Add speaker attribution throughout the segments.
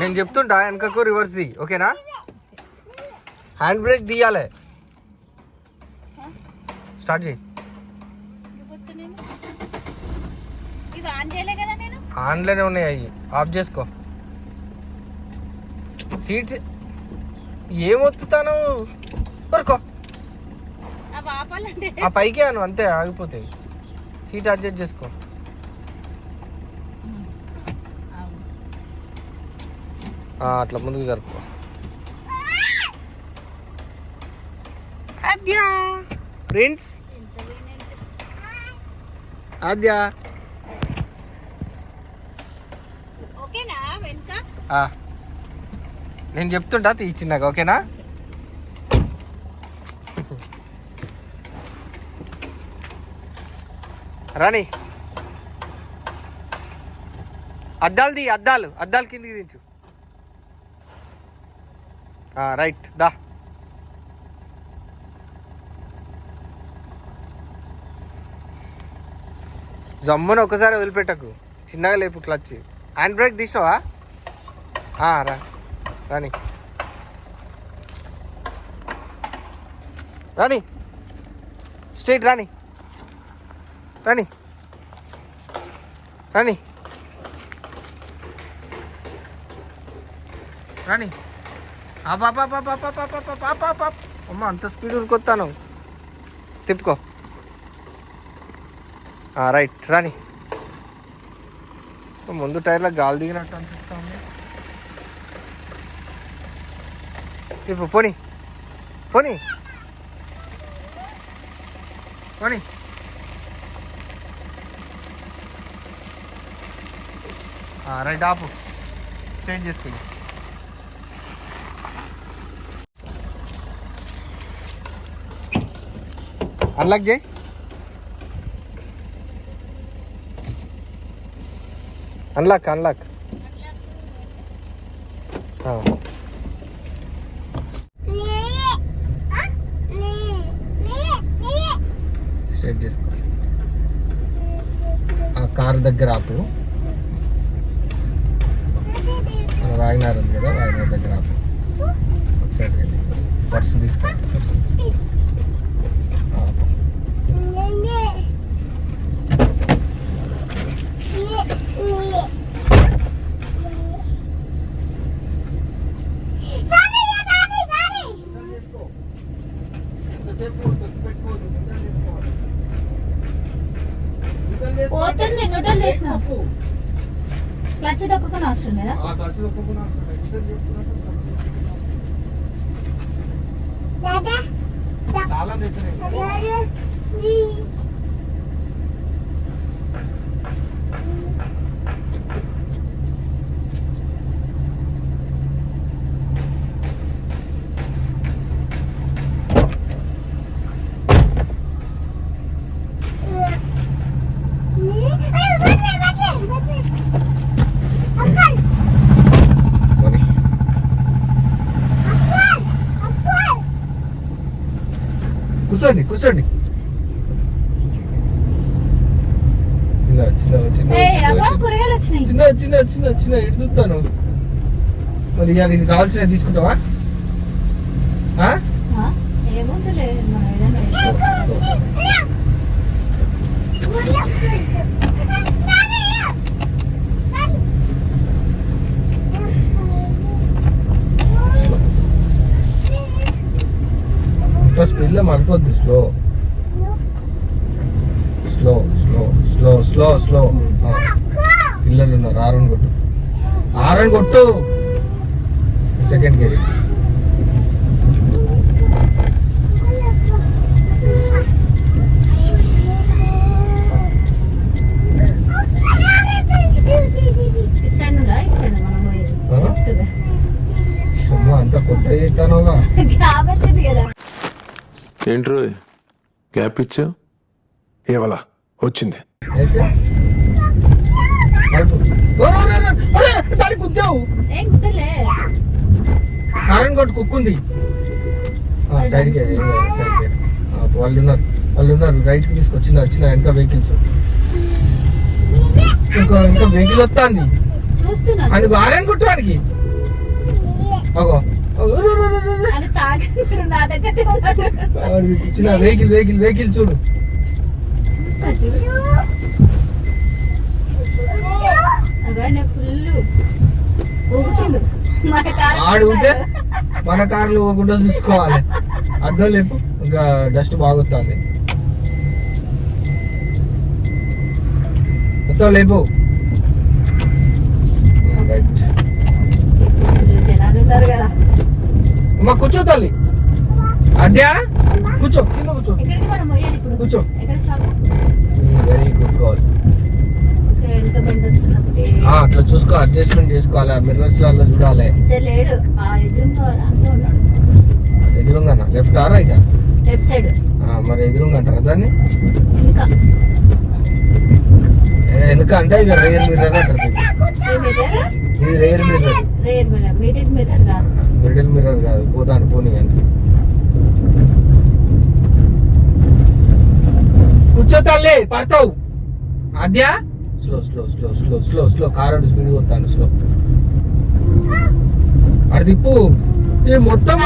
Speaker 1: నేను చెప్తుంటా వెనకకు రివర్స్ ది ఓకేనా హ్యాండ్ బ్రేక్ తీయాలి. స్టార్ట్ చేయి. ఆన్లోనే ఉన్నాయి అవి ఆఫ్ చేసుకో. సీట్స్ ఏమొత్తుతాను
Speaker 2: ఆపాలంటే.
Speaker 1: ఆ పైకే అను అంతే ఆగిపోతాయి. సీట్ అడ్జస్ట్ చేసుకో
Speaker 2: అవును.
Speaker 1: ఆ, అట్లా ముందుకు జరుపుకో. అద్యా ప్రిన్స్
Speaker 2: ఎంత పోయినంటే
Speaker 1: ఆద్యా. నేను చెప్తుంటా తీచ్చినాక ఓకేనా? రాణి. అద్దాలు తీ అద్దాలు అద్దాలు కిందికి దించు. రైట్ దా. జమ్మున ఒకసారి వదిలిపెట్టకు. చిన్నగా లేపు క్లచ్. హ్యాండ్ బ్రేక్ తీసావా రా. రాని. రాని. స్ట్రైట్ రాని. రాని. రాని. రాని. అమ్మ అంత స్పీడ్ ఉరికొత్తాను తిప్పుకో రైట్ రాని ముందు టైర్లో గాలి దిగినట్టు అనిపిస్తుంది ఇప్పుడు పోనీ పోనీ పోనీ రైట్ ఆపు చేంజ్ చేసుకుంది అన్లాక్ చేయి అన్లాక్ అన్లాక్ స్ట్రైట్ చేసుకో ఆ కార్ దగ్గర ఆపు. మన వాగినార్ ఉంది కదా వాగినార్ దగ్గర ఆపు. ఒకసారి వెళ్ళి. పర్సు తీసుకో పర్సు తీసుకో.
Speaker 2: పోతుంది న్యూట్రల్ చేసిన. క్లచ్ దొక్కకుండా అవసరం లేదా?
Speaker 1: తాళం తెచ్చినాయి. పోనీ. కూర్చోండి కూర్చోండి. చిన్న చిన్న చిన్న చిన్న ఎటు చూస్తాను? మరి ఇవాళ ఇది కావాల్సిన తీసుకుంటావా? స్పీడ్లో మనకొద్దు slow. Slow slow slow slow slow. పిల్లలు ఉన్నారు ఆరని కొట్టు. ఆరని కొట్టు. సెకండ్ గేర్ అంత కొత్త చేస్తానుగా.
Speaker 2: గ్యాప్
Speaker 3: ఇచ్చా?
Speaker 4: ఏవలా వచ్చింది.
Speaker 1: కుక్కుంది. వాళ్ళు ఉన్నారు వాళ్ళు ఉన్నారు రైట్కి తీసుకొచ్చిన వచ్చిన వెనక వెహికల్స్. ఇంకా ఇంకా వెహికల్ వస్తాంది. అని
Speaker 2: వారాన్ని
Speaker 1: కుట్టడానికి కూర్చున్నా. వెహికల్ వెహికల్ వెహికల్ చూడు.
Speaker 2: ఆడుగుతే మన
Speaker 1: కార్లు ఇవ్వకుండా చూసుకోవాలి. అర్థం లేదు ఇంకా డస్ట్ బాగుతుంది మొత్తం లేపు. అమ్మ కూర్చో తల్లి. అద్యా కూర్చో కింద కూర్చో. కూర్చో. వెరీ గుడ్ కాల్
Speaker 2: వెనుక
Speaker 1: అట్లా చూసుకో అడ్జస్ట్మెంట్ చేసుకోవాలి. మిర్రర్స్ అలా చూడాలి.
Speaker 2: ఎదురుగా
Speaker 1: లెఫ్ట్ ఆ రైట్
Speaker 2: లెఫ్ట్ సైడ్
Speaker 1: మరి ఎదురుగా అంటారా దాన్ని? ఎందుకు అంటే ఇక రేర్ మిర్రర్ అంటారు. ఇది rear mirror
Speaker 2: rear mirror mirror కాదు
Speaker 1: మిడిల్ మిర్రర్ కాదు పోతాను పోనీ కానీ. కూర్చో తల్లి పడతావు. అద్యా slow slow slow slow slow slow car speed పోతాను స్లో అది తిప్పు. ఇది మొత్తం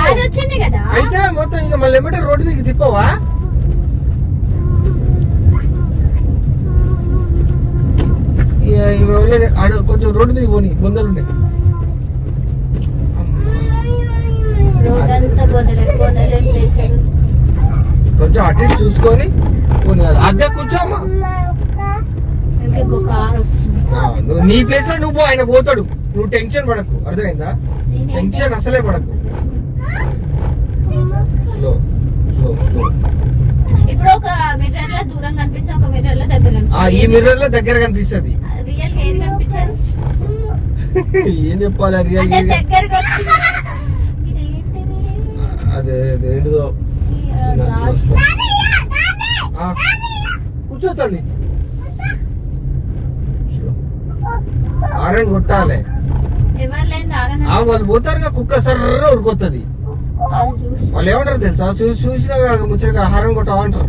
Speaker 1: అయితే మొత్తం ఇక మళ్ళీ ఏమంటే రోడ్డు మీకు తిప్పవా? కొంచెం రోడ్డు మీద పోనీ బొందలు ఉన్నాయి కొంచెం అటు చూసుకొని అద్దె కూర్చోమ్మా.
Speaker 2: కార్ వస్తుంది.
Speaker 1: నీ ప్లేస్లో నువ్వు ఆయన పోతాడు. నువ్వు టెన్షన్ పడకు అర్థమైందా? టెన్షన్ అసలే పడకు. స్లో స్లో స్లో
Speaker 2: ఇప్పుడు ఒక మిర్రర్లో దూరం కనిపిస్తుంది ఒక మిర్రర్లో దగ్గర
Speaker 1: ఈ మిర్రర్లో దగ్గర కనిపిస్తుంది.
Speaker 2: రియల్ కనిపించారు
Speaker 1: ఏం చెప్పాలి రియల్
Speaker 2: దగ్గరకు?
Speaker 1: అదే ఏంటిదో? కూర్చోతండి. కొట్టాలి. వాళ్ళు పోతారుగా కుక్క సర్ర ఉరికొత్తది వాళ్ళు ఏమంటారు తెలుసా? చూసి చూసినా ముచ్చట ఆహారం కొట్టామంటారు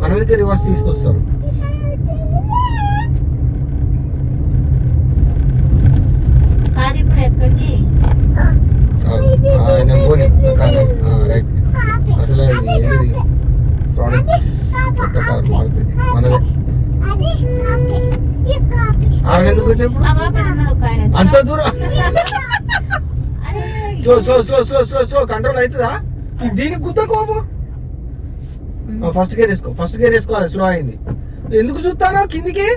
Speaker 1: మన మీద రివర్స్ తీసుకొస్తారు.
Speaker 2: ఇప్పుడు ఎక్కడికి?
Speaker 1: ఆయన పోనీ కాదు. రైట్. అసలు ఇది ఏంటిది ప్రోడక్ట్స్ కొత్త కార్ మారుతుంది. మనదే. ఆమె ఎందుకు అంత దూరం. Slow slow slow slow slow slow control అవుతుందా? దీనికి గుద్ద కోపు. ఫస్ట్ గేర్ వేసుకో ఫస్ట్ గేర్ వేసుకోవాలి స్లో అయింది. ఎందుకు చూస్తానో కిందికి?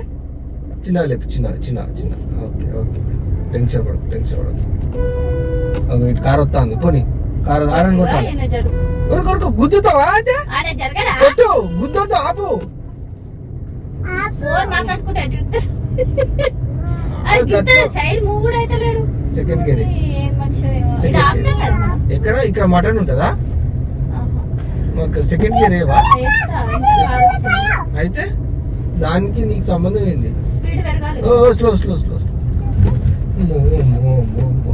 Speaker 1: చిన్న లేపు చిన్న చిన్న చిన్న ఓకే ఓకే. టెన్షన్ పడకు టెన్షన్ పడకు. ఇటు కారు వస్తుంది పోనీ. కారు ఆరని కొట్టాలి. ఉరుకు ఉరుకు గుద్దుతావా అయితే? కొట్టు గుద్దుతో ఆపు. సెకండ్
Speaker 2: కేరీ.
Speaker 1: ఎక్కడ? ఇక్కడ మటన్ ఉంటుందా? సెకండ్ గేర్ ఏవా? అయితే దానికి నీకు సంబంధం ఏంది? Slow slow slow slow.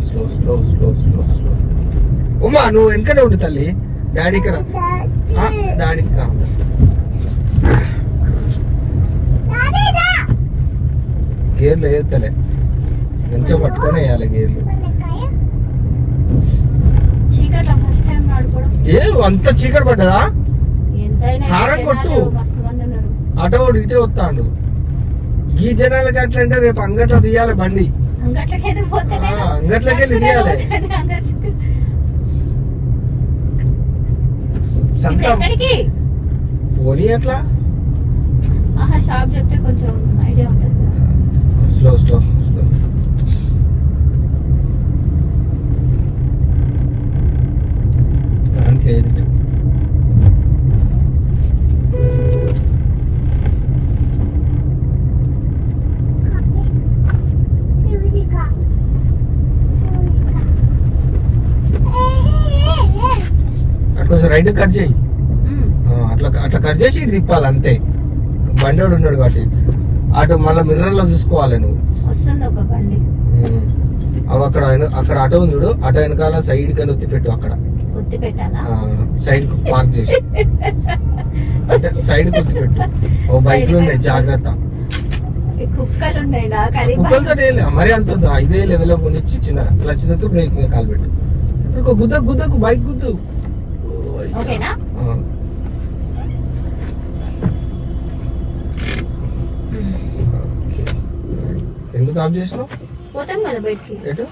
Speaker 1: Slow slow slow slow slow ఉమ్మా నువ్వు వెనకనే ఉండు తల్లి. డాడీ ఇక్కడ. ఆ, డాడీ ఇక్కడ. గేర్లు వేస్తలే మంచిగా పట్టుకొని వేయాలి గేర్లు. ఏ అంత చీకటి పడ్డదా?
Speaker 2: జనాలు
Speaker 1: కొట్టు.
Speaker 2: మస్తు మంది ఉన్నారు.
Speaker 1: అటో ఒకటి ఇటే వస్తాడు. ఈ జనాలకి అట్లా అంటే రేపు అంగట్లో తీయాలి బండి.
Speaker 2: అంగట్లకి
Speaker 1: వెళ్ళి తీయాలి. సంతం. పోనీ ఎట్లా?
Speaker 2: షాప్ చెప్తే కొంచెం ఐడియా ఉంటుంది.
Speaker 1: Slow slow slow. కరెంట్ లేదు ఇటు. అటు కొంచెం రైట్ కట్ చేయి. అట్లా అట్లా కట్ చేసి ఇటు తిప్పాలి అంతే బండోడు ఉన్నాడు కాబట్టి అటు మళ్ళీ మిర్రర్లో చూసుకోవాలి నువ్వు. అవి అక్కడ అక్కడ ఆటో ఉంది చూడు. ఆటో వెనకాల సైడ్గా నొత్తి పెట్టు అక్కడ. సైడ్ పార్క్ చేసి. అంటే సైడ్ గుర్తు పెట్టు. ఓ బైక్లో ఉన్నాయి జాగ్రత్త. కుక్కలతో మరి అంత. ఇదే లెవెల్లో కొనిచ్చి చిన్న క్లచ్ దగ్గర బ్రేక్ మీద కాలు పెట్టు. గుద్దకు గుద్దకు బైక్ గుద్దు.
Speaker 2: ఓకేనా.
Speaker 1: ఎందుకు ఆఫ్ చేసినావు?
Speaker 2: పోతాం కదా బయటికి.
Speaker 1: ఎటు?